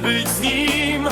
być z nim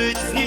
być